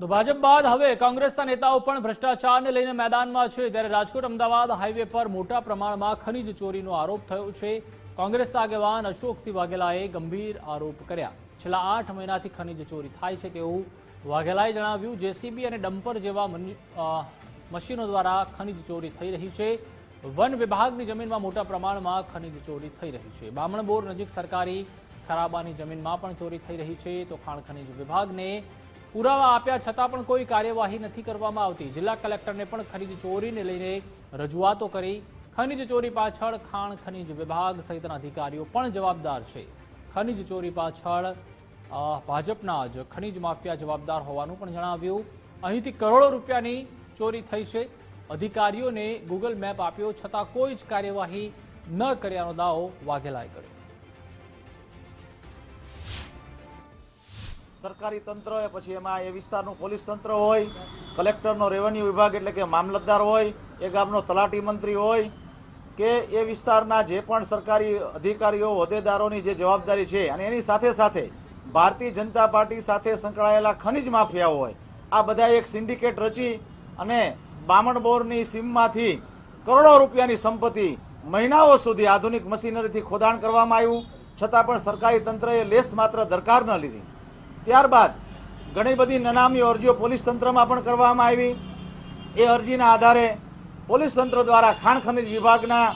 તો ભાજપ બાદ હવે કોંગ્રેસના નેતાઓ પણ ભ્રષ્ટાચારને લઈને મેદાનમાં છે. ત્યારે રાજકોટ, અમદાવાદ હાઈવે પર મોટા પ્રમાણમાં ખનીજ ચોરીનો આરોપ થયો છે. કોંગ્રેસના આગેવાન અશોકસિંહ વાઘેલાએ ગંભીર આરોપ કર્યા. છેલ્લા આઠ મહિનાથી ખનીજ ચોરી થાય છે તેવું વાઘેલાએ જણાવ્યું. જેસીબી અને ડમ્પર જેવા મશીનો દ્વારા ખનીજ ચોરી થઈ રહી છે. વન વિભાગની જમીનમાં મોટા પ્રમાણમાં ખનીજ ચોરી થઈ રહી છે. બામણબોર નજીક સરકારી ખરાબાની જમીનમાં પણ ચોરી થઈ રહી છે. તો ખાણ ખનીજ વિભાગને પુરાવા આપ્યા છતાં પણ કોઈ કાર્યવાહી નથી કરવામાં આવતી. જિલ્લા કલેક્ટરને પણ ખનીજ ચોરીને લઈને રજૂઆતો કરી. ખનીજ ચોરી પાછળ ખાણ ખનીજ વિભાગ સહિતના અધિકારીઓ પણ જવાબદાર છે. ખનીજ ચોરી પાછળ ભાજપના જ ખનીજ માફિયા જવાબદાર હોવાનું પણ જણાવ્યું. અહીંથી કરોડો રૂપિયાની ચોરી થઈ છે. અધિકારીઓને ગૂગલ મેપ આપ્યો છતાં કોઈ જ કાર્યવાહી ન કર્યાનો દાવો વાઘેલાએ કર્યો. સરકારી તંત્ર હોય, પછી એમાં એ વિસ્તારનું પોલીસ તંત્ર હોય, કલેક્ટરનો રેવન્યુ વિભાગ એટલે કે મામલતદાર હોય, એ ગામનો તલાટી મંત્રી હોય, કે એ વિસ્તારના જે પણ સરકારી અધિકારીઓ, હોદ્દેદારોની જે જવાબદારી છે, અને એની સાથે સાથે ભારતીય જનતા પાર્ટી સાથે સંકળાયેલા ખનિજ માફિયાઓ હોય, આ બધા એક સિન્ડિકેટ રચી અને બામણબોરની સીમમાંથી કરોડો રૂપિયાની સંપત્તિ મહિનાઓ સુધી આધુનિક મશીનરીથી ખોદાણ કરવામાં આવ્યું. છતાં પણ સરકારી તંત્રએ લેસ માત્ર દરકાર ન લીધી. ત્યારબાદ ઘણી બધી નનામી અરજીઓ પોલીસ તંત્રમાં પણ કરવામાં આવી. એ અરજીના આધારે પોલીસ તંત્ર દ્વારા ખાણ ખનિજ વિભાગના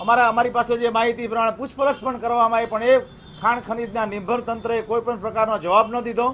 અમારા અમારી પાસે જે માહિતી પ્રમાણે પૂછપરછ પણ કરવામાં આવી, પણ એ ખાણ ખનિજના નિર્ભર તંત્રએ કોઈ પણ પ્રકારનો જવાબ ન દીધો.